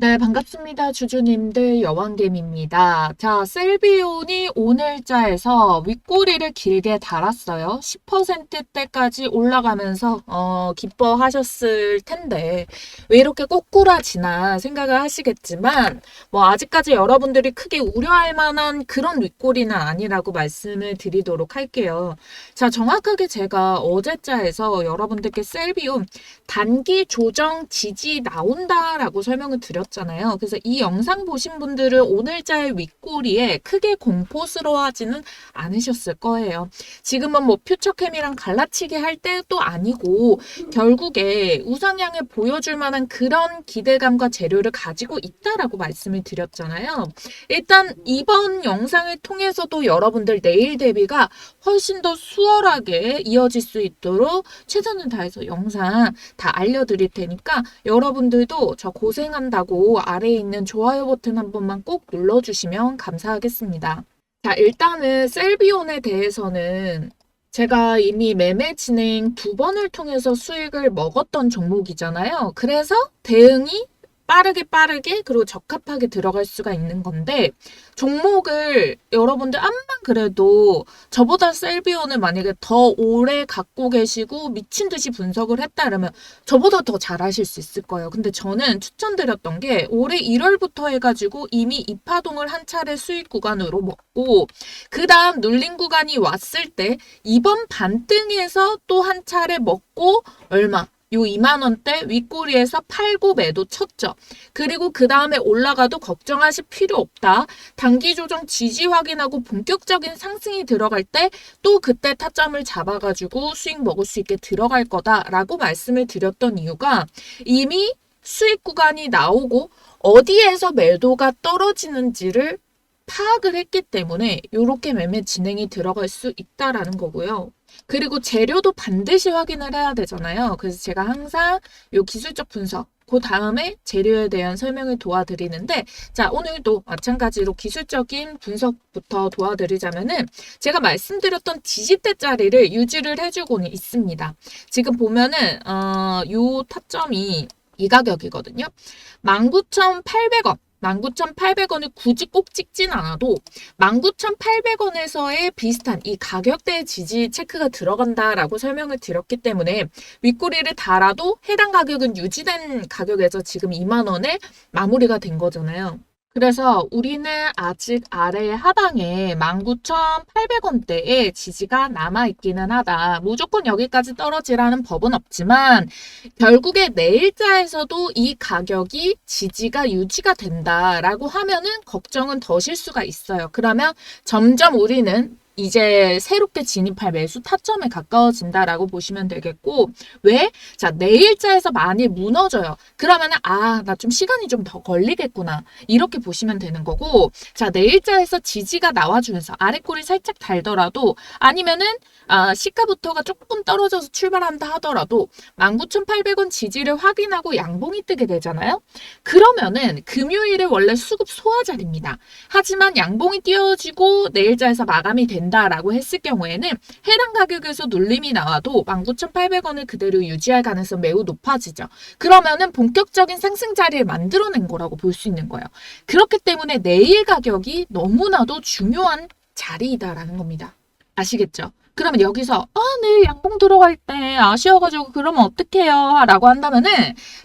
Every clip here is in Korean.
네, 반갑습니다. 주주님들 여왕겜입니다. 자, 셀비온이 오늘자에서 윗꼬리를 길게 달았어요. 10%대까지 올라가면서 어, 기뻐하셨을 텐데 왜 이렇게 꼬꾸라지나 생각을 하시겠지만 뭐 아직까지 여러분들이 크게 우려할 만한 그런 윗꼬리는 아니라고 말씀을 드리도록 할게요. 자, 정확하게 제가 어제자에서 여러분들께 셀비온 단기 조정 지지 나온다라고 설명을 드렸 드렸잖아요. 그래서 이 영상 보신 분들은 오늘자의 윗꼬리에 크게 공포스러워하지는 않으셨을 거예요. 지금은 뭐 퓨처캠이랑 갈라치기 할 때도 아니고 결국에 우상향을 보여줄 만한 그런 기대감과 재료를 가지고 있다라고 말씀을 드렸잖아요. 일단 이번 영상을 통해서도 여러분들 내일 대비가 훨씬 더 수월하게 이어질 수 있도록 최선을 다해서 영상 다 알려드릴 테니까 여러분들도 저 고생한다고 아래에 있는 좋아요 버튼 한 번만 꼭 눌러주시면 감사하겠습니다. 자, 일단은 셀비온에 대해서는 제가 이미 매매 진행 두 번을 통해서 수익을 먹었던 종목이잖아요. 그래서 대응이 빠르게 빠르게 그리고 적합하게 들어갈 수가 있는 건데 종목을 여러분들 암만 그래도 저보다 셀비온을 만약에 더 오래 갖고 계시고 미친 듯이 분석을 했다 그러면 저보다 더 잘하실 수 있을 거예요. 근데 저는 추천드렸던 게 올해 1월부터 해가지고 이미 이파동을 한 차례 수익 구간으로 먹고 그 다음 눌린 구간이 왔을 때 이번 반등에서 또 한 차례 먹고 얼마 요 2만 원대 윗꼬리에서 팔고 매도 쳤죠. 그리고 그 다음에 올라가도 걱정하실 필요 없다. 단기 조정 지지 확인하고 본격적인 상승이 들어갈 때 또 그때 타점을 잡아가지고 수익 먹을 수 있게 들어갈 거다라고 말씀을 드렸던 이유가 이미 수익 구간이 나오고 어디에서 매도가 떨어지는지를 파악을 했기 때문에 이렇게 매매 진행이 들어갈 수 있다라는 거고요. 그리고 재료도 반드시 확인을 해야 되잖아요. 그래서 제가 항상 요 기술적 분석 그 다음에 재료에 대한 설명을 도와드리는데 자 오늘도 마찬가지로 기술적인 분석부터 도와드리자면은 제가 말씀드렸던 지지대 자리를 유지를 해주고는 있습니다. 지금 보면은 어, 요 타점이 이 가격이거든요. 19,800원 19,800원을 굳이 꼭 찍진 않아도 19,800원에서의 비슷한 이 가격대 지지 체크가 들어간다라고 설명을 드렸기 때문에 윗꼬리를 달아도 해당 가격은 유지된 가격에서 지금 2만 원에 마무리가 된 거잖아요. 그래서 우리는 아직 아래 하방에 19,800원대의 지지가 남아있기는 하다. 무조건 여기까지 떨어지라는 법은 없지만 결국에 내일자에서도 이 가격이 지지가 유지가 된다라고 하면은 걱정은 더 실 수가 있어요. 그러면 점점 우리는 이제 새롭게 진입할 매수 타점에 가까워진다라고 보시면 되겠고 왜? 자 내일자에서 많이 무너져요. 그러면은 아 나 좀 시간이 좀 더 걸리겠구나 이렇게 보시면 되는 거고 자 내일자에서 지지가 나와주면서 아래꼬리 살짝 달더라도 아니면은 아, 시가부터가 조금 떨어져서 출발한다 하더라도 19,800원 지지를 확인하고 양봉이 뜨게 되잖아요. 그러면은 금요일에 원래 수급 소화 자리입니다. 하지만 양봉이 띄어지고 내일자에서 마감이 된다. 된다라고 했을 경우에는 해당 가격에서 눌림이 나와도 19,800원을 그대로 유지할 가능성 매우 높아지죠. 그러면은 본격적인 상승 자리를 만들어낸 거라고 볼 수 있는 거예요. 그렇기 때문에 내일 가격이 너무나도 중요한 자리이다라는 겁니다. 아시겠죠? 그러면 여기서 아 내일 양봉 들어갈 때 아쉬워가지고 그러면 어떡해요 라고 한다면은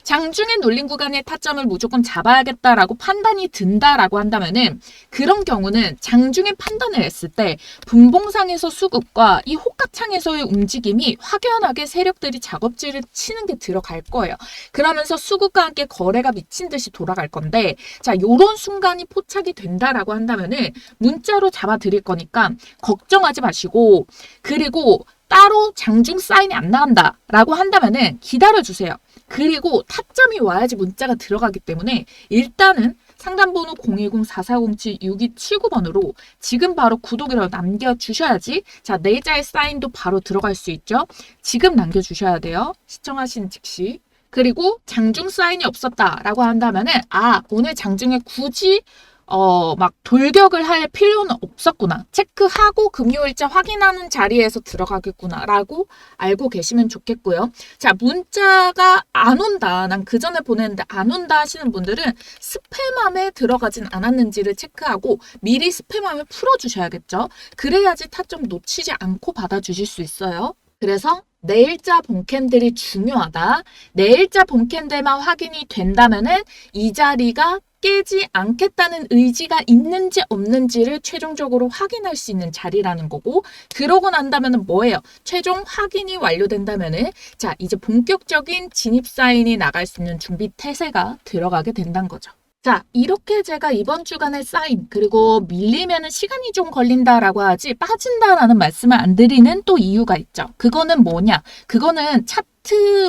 장중에 눌린 구간의 타점을 무조건 잡아야겠다라고 판단이 든다라고 한다면은 그런 경우는 장중에 판단을 했을 때 분봉상에서 수급과 이 호가창에서의 움직임이 확연하게 세력들이 작업질을 치는 게 들어갈 거예요. 그러면서 수급과 함께 거래가 미친 듯이 돌아갈 건데 자 요런 순간이 포착이 된다라고 한다면은 문자로 잡아 드릴 거니까 걱정하지 마시고 그리고 따로 장중 사인이 안 나간다라고 한다면은 기다려주세요. 그리고 타점이 와야지 문자가 들어가기 때문에 일단은 상담번호 010-4407-6279번으로 지금 바로 구독이라고 남겨주셔야지 자 내자의 사인도 바로 들어갈 수 있죠. 지금 남겨주셔야 돼요. 시청하신 즉시. 그리고 장중 사인이 없었다라고 한다면은 아 오늘 장중에 굳이 어, 막 돌격을 할 필요는 없었구나. 체크하고 금요일자 확인하는 자리에서 들어가겠구나. 라고 알고 계시면 좋겠고요. 자, 문자가 안 온다. 난 그 전에 보냈는데 안 온다 하시는 분들은 스팸함에 들어가진 않았는지를 체크하고 미리 스팸함을 풀어주셔야겠죠. 그래야지 타점 놓치지 않고 받아주실 수 있어요. 그래서 내일자 본캔들이 중요하다. 내일자 본캔들만 확인이 된다면은 이 자리가 깨지 않겠다는 의지가 있는지 없는지를 최종적으로 확인할 수 있는 자리라는 거고 그러고 난다면은 뭐예요? 최종 확인이 완료된다면은 자 이제 본격적인 진입 사인이 나갈 수 있는 준비 태세가 들어가게 된다는 거죠. 자, 이렇게 제가 이번 주간의 사인, 그리고 밀리면 시간이 좀 걸린다라고 하지 빠진다라는 말씀을 안 드리는 또 이유가 있죠. 그거는 뭐냐? 그거는 차트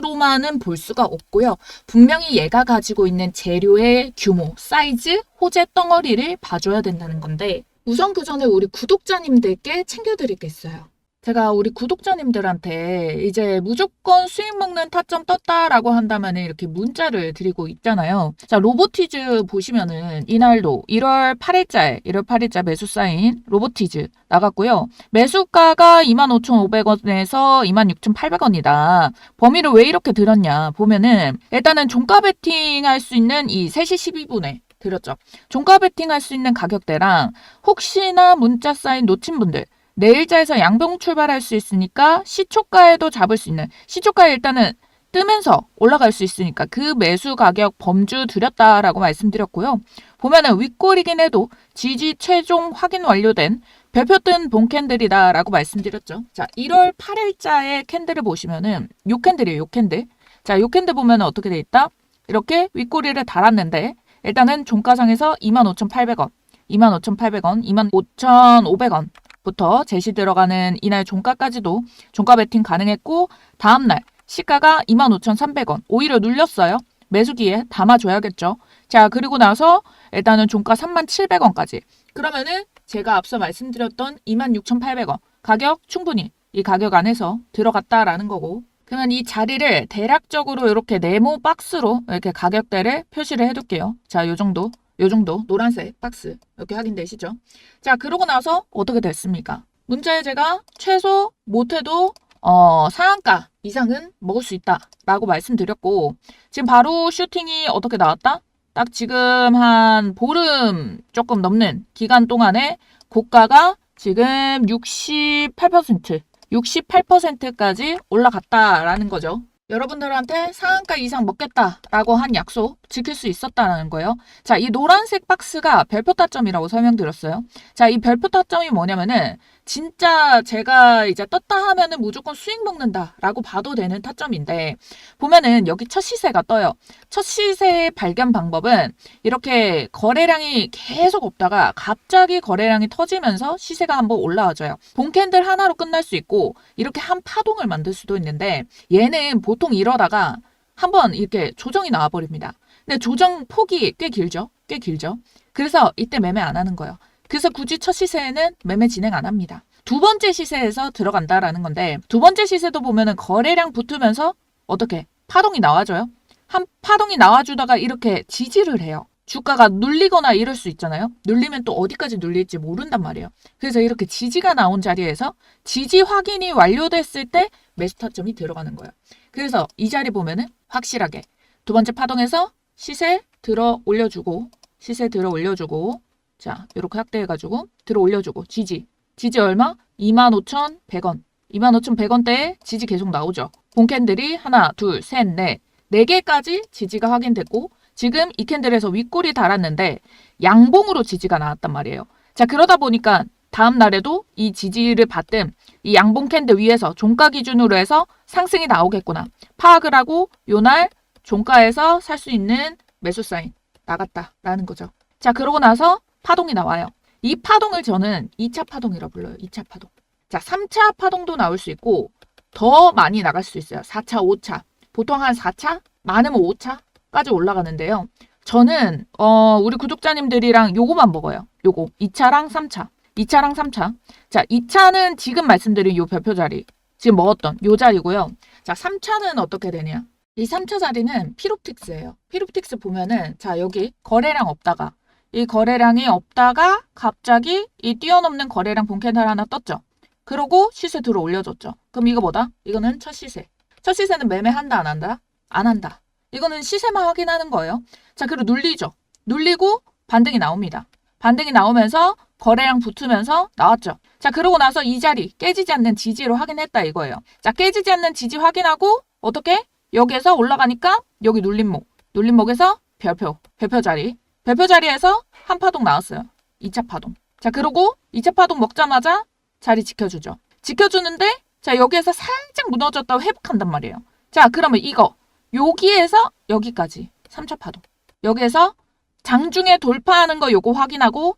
로만은 볼 수가 없고요. 분명히 얘가 가지고 있는 재료의 규모, 사이즈, 호재 덩어리를 봐줘야 된다는 건데, 우선 그 전에 우리 구독자님들께 챙겨드리겠어요. 제가 우리 구독자님들한테 이제 무조건 수익 먹는 타점 떴다라고 한다면 이렇게 문자를 드리고 있잖아요. 자, 로보티즈 보시면은 이날도 1월 8일자에 1월 8일자 매수 사인 로보티즈 나갔고요. 매수가가 25,500원에서 26,800원이다. 범위를 왜 이렇게 들었냐 보면은 일단은 종가 베팅 할 수 있는 이 3시 12분에 들었죠. 종가 베팅 할 수 있는 가격대랑 혹시나 문자 사인 놓친 분들 내일자에서 양봉 출발할 수 있으니까 시초가에도 잡을 수 있는 시초가에 일단은 뜨면서 올라갈 수 있으니까 그 매수 가격 범주 드렸다라고 말씀드렸고요. 보면은 윗골이긴 해도 지지 최종 확인 완료된 별표 뜬 본캔들이다라고 말씀드렸죠. 자, 1월 8일자의 캔들을 보시면은 요 캔들이에요. 요 캔들. 자, 요 캔들 보면은 어떻게 돼 있다? 이렇게 윗꼬리를 달았는데 일단은 종가상에서 25,800원, 25,800원, 25,500원 부터 제시 들어가는 이날 종가까지도 종가 베팅 가능했고 다음날 시가가 25,300원 오히려 눌렸어요. 매수기에 담아줘야겠죠. 자 그리고 나서 일단은 종가 37,700원까지 그러면은 제가 앞서 말씀드렸던 26,800원 가격 충분히 이 가격 안에서 들어갔다라는 거고 그러면 이 자리를 대략적으로 이렇게 네모 박스로 이렇게 가격대를 표시를 해둘게요. 자, 요 정도, 요 정도 노란색 박스 이렇게 확인되시죠? 자, 그러고 나서 어떻게 됐습니까? 문자에 제가 최소 못해도 어, 상한가 이상은 먹을 수 있다라고 말씀드렸고 지금 바로 슈팅이 어떻게 나왔다? 딱 지금 한 보름 조금 넘는 기간 동안에 고가가 지금 68% 68%까지 올라갔다라는 거죠. 여러분들한테 상한가 이상 먹겠다라고 한 약속 지킬 수 있었다는 거예요. 자, 이 노란색 박스가 별표 타점이라고 설명드렸어요. 자, 이 별표 타점이 뭐냐면은 진짜 제가 이제 떴다 하면은 무조건 수익 먹는다라고 봐도 되는 타점인데 보면은 여기 첫 시세가 떠요. 첫 시세의 발견 방법은 이렇게 거래량이 계속 없다가 갑자기 거래량이 터지면서 시세가 한번 올라와줘요. 본캔들 하나로 끝날 수 있고 이렇게 한 파동을 만들 수도 있는데 얘는 보통 이러다가 한번 이렇게 조정이 나와버립니다. 근데 조정 폭이 꽤 길죠? 꽤 길죠? 그래서 이때 매매 안 하는 거예요. 그래서 굳이 첫 시세에는 매매 진행 안 합니다. 두 번째 시세에서 들어간다라는 건데 두 번째 시세도 보면은 거래량 붙으면서 어떻게 파동이 나와줘요? 한 파동이 나와주다가 이렇게 지지를 해요. 주가가 눌리거나 이럴 수 있잖아요. 눌리면 또 어디까지 눌릴지 모른단 말이에요. 그래서 이렇게 지지가 나온 자리에서 지지 확인이 완료됐을 때 매수 타점이 들어가는 거예요. 그래서 이 자리 보면은 확실하게 두 번째 파동에서 시세 들어 올려주고 시세 들어 올려주고 자 이렇게 확대해가지고 들어 올려주고 지지 지지 얼마? 25,100원 25,100원대에 지지 계속 나오죠. 본캔들이 하나 둘 셋 넷 네 개까지 지지가 확인됐고 지금 이 캔들에서 윗골이 달았는데 양봉으로 지지가 나왔단 말이에요. 자 그러다 보니까 다음 날에도 이 지지를 받든 이 양봉 캔들 위에서 종가 기준으로 해서 상승이 나오겠구나 파악을 하고 요날 종가에서 살 수 있는 매수 사인 나갔다라는 거죠. 자 그러고 나서 파동이 나와요. 이 파동을 저는 2차 파동이라 불러요. 2차 파동. 자 3차 파동도 나올 수 있고 더 많이 나갈 수 있어요. 4차, 5차. 보통 한 4차? 많으면 5차까지 올라가는데요. 저는 어, 우리 구독자님들이랑 요거만 먹어요. 요거 2차랑 3차. 2차랑 3차. 자, 2차는 지금 말씀드린 요 별표 자리. 지금 먹었던 요 자리고요. 자, 3차는 어떻게 되냐? 이 3차 자리는 피롭틱스예요. 피롭틱스 보면은 자, 여기 거래량 없다가 이 거래량이 없다가 갑자기 이 뛰어넘는 거래량 본 캔들 하나 떴죠. 그러고 시세 들어 올려줬죠. 그럼 이거 뭐다? 이거는 첫 시세. 첫 시세는 매매한다 안 한다? 안 한다. 이거는 시세만 확인하는 거예요. 자, 그리고 눌리죠. 눌리고 반등이 나옵니다. 반등이 나오면서 거래량 붙으면서 나왔죠. 자, 그러고 나서 이 자리 깨지지 않는 지지로 확인했다 이거예요. 자, 깨지지 않는 지지 확인하고 어떻게? 여기에서 올라가니까 여기 눌림목. 눌림목에서 별표. 별표 자리. 별표 자리에서 한 파동 나왔어요. 2차 파동. 자, 그러고 2차 파동 먹자마자 자리 지켜주죠. 지켜주는데 자, 여기에서 살짝 무너졌다고 회복한단 말이에요. 자, 그러면 이거 여기에서 여기까지 3차 파동. 여기에서 장중에 돌파하는 거 요거 확인하고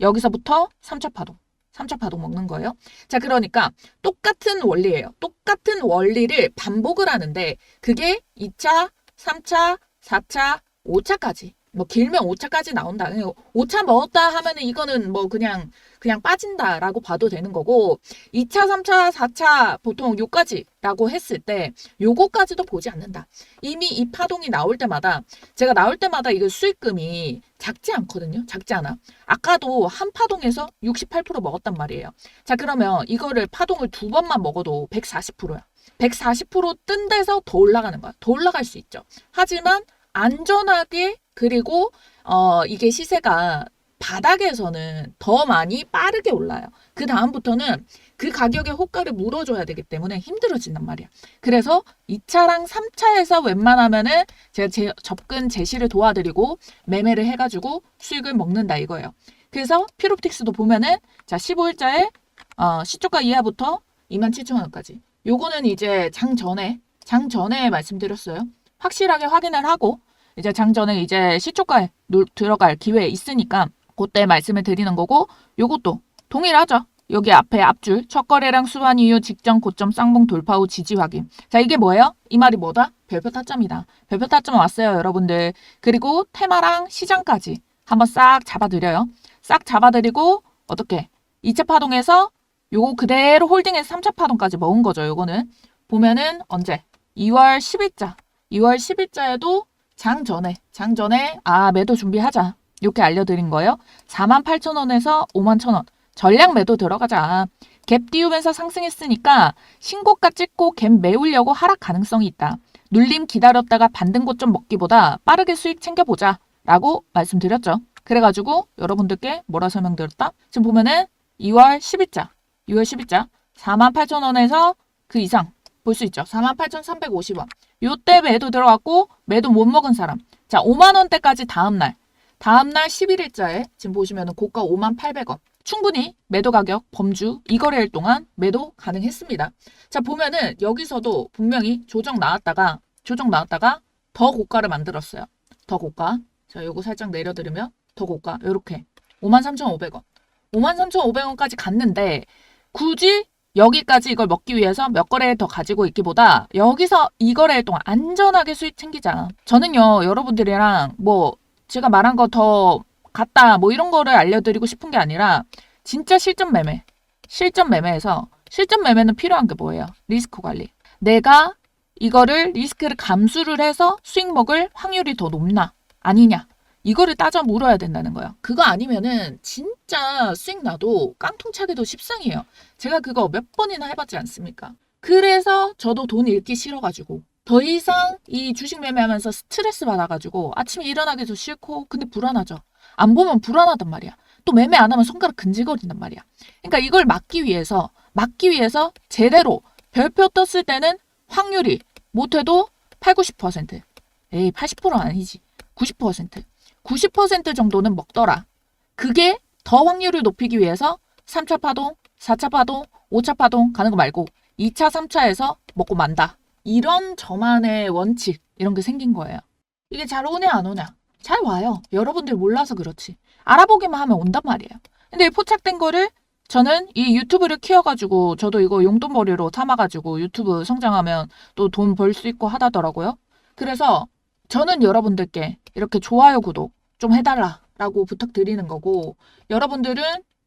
여기서부터 3차 파동. 3차 파동 먹는 거예요. 자, 그러니까 똑같은 원리예요. 똑같은 원리를 반복을 하는데 그게 2차, 3차, 4차, 5차까지. 뭐 길면 5차까지 나온다. 5차 먹었다 하면은 이거는 뭐 그냥 그냥 빠진다라고 봐도 되는 거고 2차, 3차, 4차 보통 요까지라고 했을 때 요거까지도 보지 않는다. 이미 이 파동이 나올 때마다 제가 나올 때마다 이거 수익금이 작지 않거든요. 작지 않아. 아까도 한 파동에서 68% 먹었단 말이에요. 자, 그러면 이거를 파동을 두 번만 먹어도 140%야. 140%뜬 데서 더 올라가는 거야. 더 올라갈 수 있죠. 하지만 안전하게 그리고 어 이게 시세가 바닥에서는 더 많이 빠르게 올라요. 그 다음부터는 그 가격의 호가를 물어줘야 되기 때문에 힘들어진단 말이야. 그래서 2차랑 3차에서 웬만하면은 제가 제, 접근 제시를 도와드리고 매매를 해가지고 수익을 먹는다 이거예요. 그래서 피롭틱스도 보면은 자 15일자에 어, 시초가 이하부터 27,000원까지. 요거는 이제 장 전에 장 전에 말씀드렸어요. 확실하게 확인을 하고 이제 장 전에 이제 시초가에 놀- 들어갈 기회 있으니까 그때 말씀을 드리는 거고 요것도 동일하죠. 여기 앞에 앞줄 첫 거래량 수완 이후 직전 고점 쌍봉 돌파 후 지지 확인. 자 이게 뭐예요? 이 말이 뭐다? 별표 타점이다. 별표 타점 왔어요 여러분들. 그리고 테마랑 시장까지 한번 싹 잡아드려요. 싹 잡아드리고 어떻게 2차 파동에서 요거 그대로 홀딩해서 3차 파동까지 먹은 거죠. 요거는 보면은 언제 2월 10일자 2월 10일자에도 장 전에 장 전에 아 매도 준비하자 이렇게 알려드린 거예요. 48,000원에서 51,000원 전량 매도 들어가자. 갭 띄우면서 상승했으니까 신고가 찍고 갭 메우려고 하락 가능성이 있다. 눌림 기다렸다가 반등 고점 먹기보다 빠르게 수익 챙겨보자 라고 말씀드렸죠. 그래가지고 여러분들께 뭐라 설명드렸다? 지금 보면은 2월 10일자 2월 10일자 48,000원에서 그 이상 볼 수 있죠. 48,350원. 요때 매도 들어갔고 매도 못 먹은 사람. 자, 5만 원대까지 다음 날. 다음 날 11일자에 지금 보시면은 고가 5만 800원. 충분히 매도 가격 범주 이 거래일 동안 매도 가능했습니다. 자, 보면은 여기서도 분명히 조정 나왔다가 조정 나왔다가 더 고가를 만들었어요. 더 고가. 자, 요거 살짝 내려드리면 더 고가. 요렇게 53,500원. 53,500원까지 갔는데 굳이 여기까지 이걸 먹기 위해서 몇 거래 더 가지고 있기보다 여기서 이 거래일 동안 안전하게 수익 챙기자. 저는요, 여러분들이랑 뭐 제가 말한 거 더 같다 뭐 이런 거를 알려드리고 싶은 게 아니라 진짜 실전 매매. 실전 매매에서 실전 매매는 필요한 게 뭐예요? 리스크 관리. 내가 이거를 리스크를 감수를 해서 수익 먹을 확률이 더 높나? 아니냐? 이거를 따져 물어야 된다는 거예요. 그거 아니면은 진짜 수익 나도 깡통 차기도 십상이에요. 제가 그거 몇 번이나 해봤지 않습니까? 그래서 저도 돈 잃기 싫어가지고 더 이상 이 주식 매매하면서 스트레스 받아가지고 아침에 일어나기도 싫고 근데 불안하죠. 안 보면 불안하단 말이야. 또 매매 안 하면 손가락 근질거린단 말이야. 그러니까 이걸 막기 위해서 막기 위해서 제대로 별표 떴을 때는 확률이 못해도 8, 90% 에이 80%는 아니지 90% 90% 정도는 먹더라. 그게 더 확률을 높이기 위해서 3차 파동, 4차 파동, 5차 파동 가는 거 말고 2차, 3차에서 먹고 만다. 이런 저만의 원칙 이런 게 생긴 거예요. 이게 잘 오냐 안 오냐? 잘 와요. 여러분들 몰라서 그렇지. 알아보기만 하면 온단 말이에요. 근데 이 포착된 거를 저는 이 유튜브를 키워가지고 저도 이거 용돈벌이로 삼아가지고 유튜브 성장하면 또 돈 벌 수 있고 하다더라고요. 그래서 저는 여러분들께 이렇게 좋아요, 구독 좀 해달라라고 부탁드리는 거고 여러분들은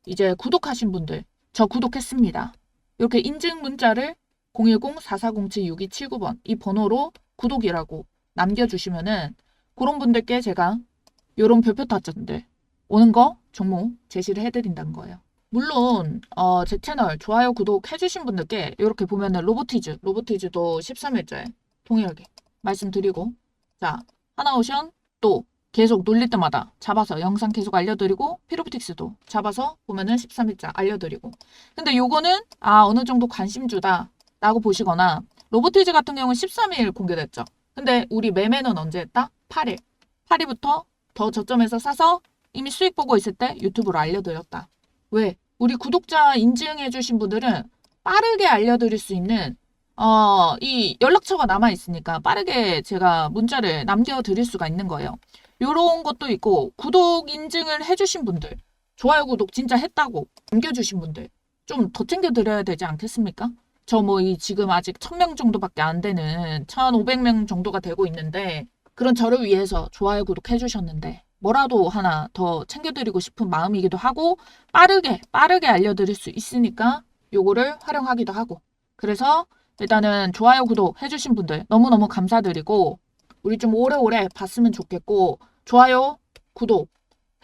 이제 구독하신 분들 저 구독했습니다. 이렇게 인증 문자를 010-4407-6279번 이 번호로 구독이라고 남겨주시면은 그런 분들께 제가 요런 별표 타점들 오는 거 종목 제시를 해드린다는 거예요. 물론 어, 제 채널 좋아요 구독 해주신 분들께 이렇게 보면은 로보티즈 로보티즈도 13일째 동일하게 말씀드리고 자 하나오션 또 계속 놀릴 때마다 잡아서 영상 계속 알려드리고 피로프틱스도 잡아서 보면은 13일째 알려드리고 근데 요거는 아 어느 정도 관심주다 라고 보시거나 로보티즈 같은 경우는 13일 공개됐죠 근데 우리 매매는 언제 했다? 8일 8일부터 더 저점에서 사서 이미 수익 보고 있을 때 유튜브로 알려드렸다 왜? 우리 구독자 인증해주신 분들은 빠르게 알려드릴 수 있는 어, 이 연락처가 남아있으니까 빠르게 제가 문자를 남겨드릴 수가 있는 거예요. 요런 것도 있고, 구독 인증을 해주신 분들, 좋아요, 구독 진짜 했다고 남겨주신 분들, 좀 더 챙겨드려야 되지 않겠습니까? 저 뭐 이 지금 아직 1000명 정도밖에 안 되는 1500명 정도가 되고 있는데, 그런 저를 위해서 좋아요, 구독 해주셨는데, 뭐라도 하나 더 챙겨드리고 싶은 마음이기도 하고, 빠르게, 빠르게 알려드릴 수 있으니까 요거를 활용하기도 하고. 그래서 일단은 좋아요, 구독 해주신 분들 너무너무 감사드리고, 우리 좀 오래오래 봤으면 좋겠고, 좋아요, 구독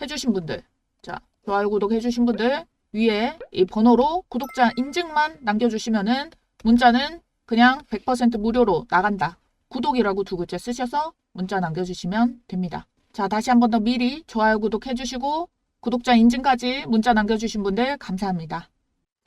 해주신 분들. 자, 좋아요, 구독 해주신 분들 위에 이 번호로 구독자 인증만 남겨주시면은 문자는 그냥 100% 무료로 나간다. 구독이라고 두 글자 쓰셔서 문자 남겨주시면 됩니다. 자, 다시 한 번 더 미리 좋아요, 구독 해주시고, 구독자 인증까지 문자 남겨주신 분들 감사합니다.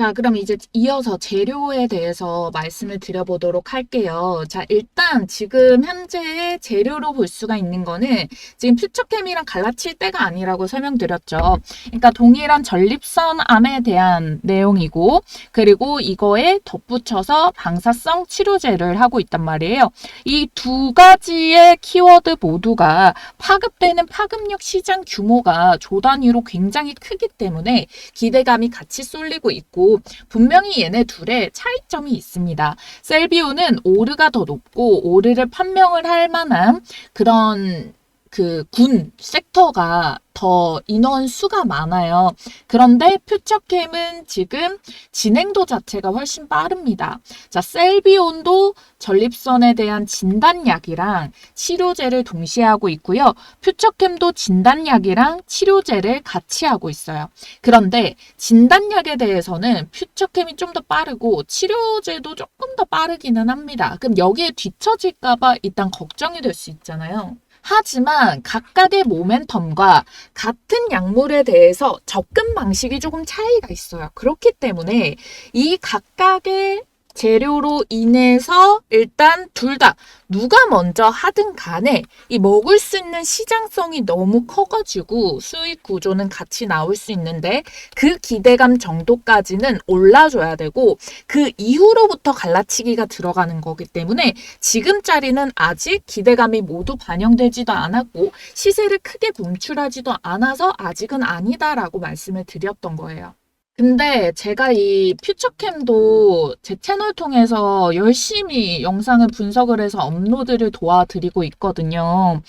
자, 그럼 이제 이어서 재료에 대해서 말씀을 드려보도록 할게요. 자, 일단 지금 현재 재료로 볼 수가 있는 거는 지금 퓨처캠이랑 갈라칠 때가 아니라고 설명드렸죠. 그러니까 동일한 전립선 암에 대한 내용이고, 그리고 이거에 덧붙여서 방사성 치료제를 하고 있단 말이에요. 이 두 가지의 키워드 모두가 파급되는 파급력 시장 규모가 조 단위로 굉장히 크기 때문에 기대감이 같이 쏠리고 있고 분명히 얘네 둘의 차이점이 있습니다. 셀비오는 오르가 더 높고 오르를 판명을 할 만한 그런 그 군 섹터가 더 인원 수가 많아요. 그런데 퓨처캠은 지금 진행도 자체가 훨씬 빠릅니다. 자, 셀비온도 전립선에 대한 진단약이랑 치료제를 동시에 하고 있고요. 퓨처캠도 진단약이랑 치료제를 같이 하고 있어요. 그런데 진단약에 대해서는 퓨처캠이 좀 더 빠르고 치료제도 조금 더 빠르기는 합니다. 그럼 여기에 뒤처질까봐 일단 걱정이 될 수 있잖아요. 하지만 각각의 모멘텀과 같은 약물에 대해서 접근 방식이 조금 차이가 있어요. 그렇기 때문에 이 각각의 재료로 인해서 일단 둘 다 누가 먼저 하든 간에 이 먹을 수 있는 시장성이 너무 커가지고 수익 구조는 같이 나올 수 있는데 그 기대감 정도까지는 올라줘야 되고 그 이후로부터 갈라치기가 들어가는 거기 때문에 지금짜리는 아직 기대감이 모두 반영되지도 않았고 시세를 크게 분출하지도 않아서 아직은 아니다라고 말씀을 드렸던 거예요. 근데 제가 이 퓨처캠도 제 채널 통해서 열심히 영상을 분석을 해서 업로드를 도와드리고 있거든요.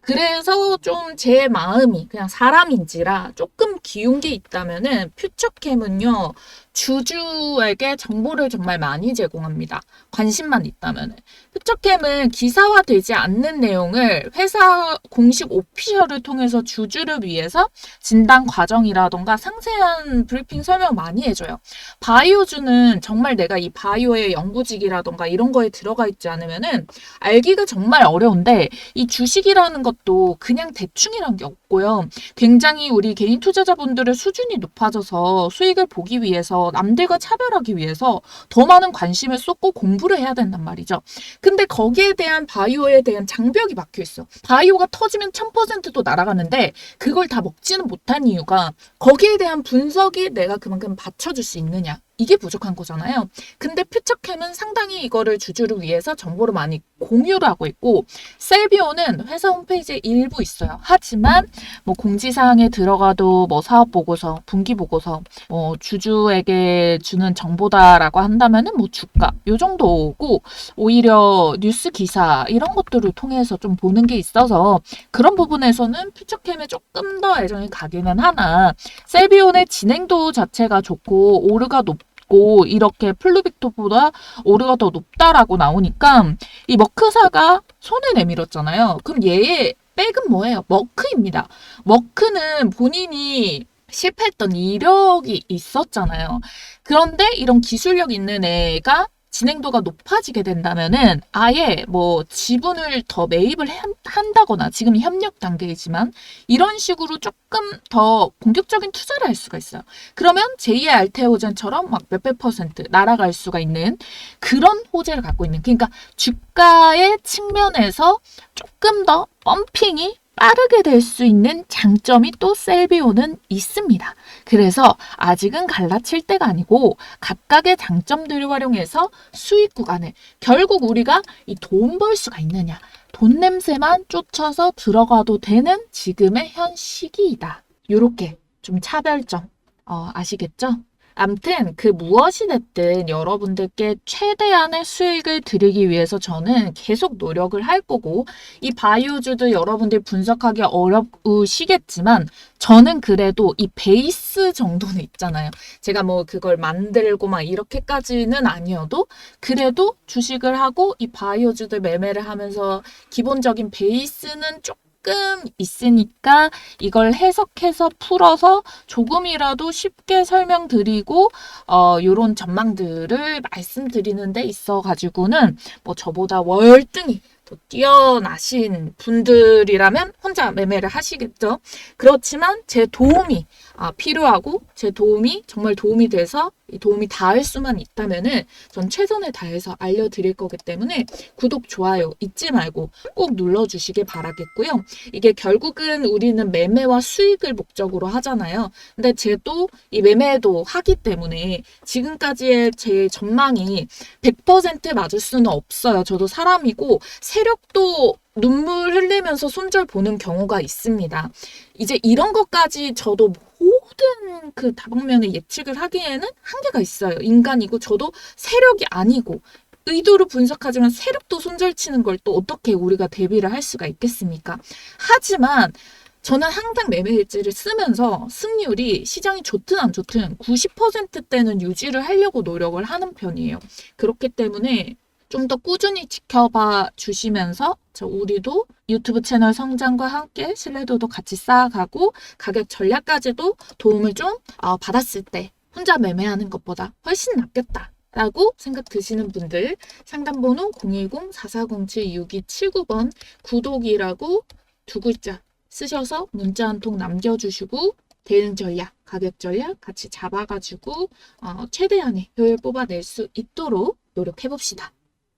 그래서 좀 제 마음이 그냥 사람인지라 조금 기운 게 있다면은 퓨처캠은요, 주주에게 정보를 정말 많이 제공합니다. 관심만 있다면. 퓨처캠은 기사화되지 않는 내용을 회사 공식 오피셜을 통해서 주주를 위해서 진단 과정이라던가 상세한 브리핑 설명 많이 해줘요. 바이오주는 정말 내가 이 바이오의 연구직이라던가 이런 거에 들어가 있지 않으면은 알기가 정말 어려운데 이 주식이라는 것도 그냥 대충이란 게 없고 요. 굉장히 우리 개인 투자자분들의 수준이 높아져서 수익을 보기 위해서 남들과 차별하기 위해서 더 많은 관심을 쏟고 공부를 해야 된단 말이죠. 근데 거기에 대한 바이오에 대한 장벽이 막혀 있어. 바이오가 터지면 1000%도 날아가는데 그걸 다 먹지는 못한 이유가 거기에 대한 분석이 내가 그만큼 받쳐줄 수 있느냐. 이게 부족한 거잖아요. 근데 퓨처캠은 상당히 이거를 주주를 위해서 정보를 많이 공유를 하고 있고 셀비오는 회사 홈페이지에 일부 있어요. 하지만 뭐 공지사항에 들어가도 뭐 사업 보고서, 분기 보고서, 뭐 주주에게 주는 정보다라고 한다면은 뭐 주가 요 정도고 오히려 뉴스 기사 이런 것들을 통해서 좀 보는 게 있어서 그런 부분에서는 퓨처캠에 조금 더 애정이 가기는 하나 셀비온의 진행도 자체가 좋고 오르가 높 고 이렇게 플루빅토보다 오르가 더 높다라고 나오니까 이 머크사가 손을 내밀었잖아요. 그럼 얘의 백은 뭐예요? 머크입니다. 머크는 본인이 실패했던 이력이 있었잖아요. 그런데 이런 기술력 있는 애가 진행도가 높아지게 된다면은 아예 뭐 지분을 더 매입을 한- 한다거나 지금 협력 단계이지만 이런 식으로 조금 더 공격적인 투자를 할 수가 있어요. 그러면 제2의 알테오젠처럼 막 몇백 퍼센트 날아갈 수가 있는 그런 호재를 갖고 있는 그러니까 주가의 측면에서 조금 더 펌핑이 빠르게 될 수 있는 장점이 또 셀비오는 있습니다. 그래서 아직은 갈라칠 때가 아니고 각각의 장점들을 활용해서 수익 구간을 결국 우리가 이 돈 벌 수가 있느냐 돈 냄새만 쫓아서 들어가도 되는 지금의 현 시기이다. 요렇게 좀 차별점 어, 아시겠죠? 암튼 그 무엇이 됐든 여러분들께 최대한의 수익을 드리기 위해서 저는 계속 노력을 할 거고 이 바이오주도 여러분들 분석하기 어려우시겠지만 저는 그래도 이 베이스 정도는 있잖아요. 제가 뭐 그걸 만들고 막 이렇게까지는 아니어도 그래도 주식을 하고 이 바이오주들 매매를 하면서 기본적인 베이스는 조금 있으니까 이걸 해석해서 풀어서 조금이라도 쉽게 설명드리고 어 요런 전망들을 말씀드리는 데 있어 가지고는 뭐 저보다 월등히 더 뛰어나신 분들이라면 혼자 매매를 하시겠죠. 그렇지만 제 도움이 아, 필요하고 제 도움이 정말 도움이 돼서 이 도움이 닿을 수만 있다면은 전 최선을 다해서 알려드릴 거기 때문에 구독, 좋아요 잊지 말고 꼭 눌러주시길 바라겠고요. 이게 결국은 우리는 매매와 수익을 목적으로 하잖아요. 근데 제도 이 매매도 하기 때문에 지금까지의 제 전망이 100% 맞을 수는 없어요. 저도 사람이고 세력도 눈물 흘리면서 손절 보는 경우가 있습니다. 이제 이런 것까지 저도 모든 그 다방면의 예측을 하기에는 한계가 있어요. 인간이고 저도 세력이 아니고 의도를 분석하지만 세력도 손절치는 걸 또 어떻게 우리가 대비를 할 수가 있겠습니까? 하지만 저는 항상 매매 일지를 쓰면서 승률이 시장이 좋든 안 좋든 90%대는 유지를 하려고 노력을 하는 편이에요. 그렇기 때문에 좀 더 꾸준히 지켜봐 주시면서 저 우리도 유튜브 채널 성장과 함께 신뢰도도 같이 쌓아가고 가격 전략까지도 도움을 좀 어, 받았을 때 혼자 매매하는 것보다 훨씬 낫겠다. 라고 생각 드시는 분들 상담번호 010-4407-6279번 구독이라고 두 글자 쓰셔서 문자 한 통 남겨주시고 대응 전략, 가격 전략 같이 잡아가지고 어, 최대한의 효율 뽑아낼 수 있도록 노력해봅시다.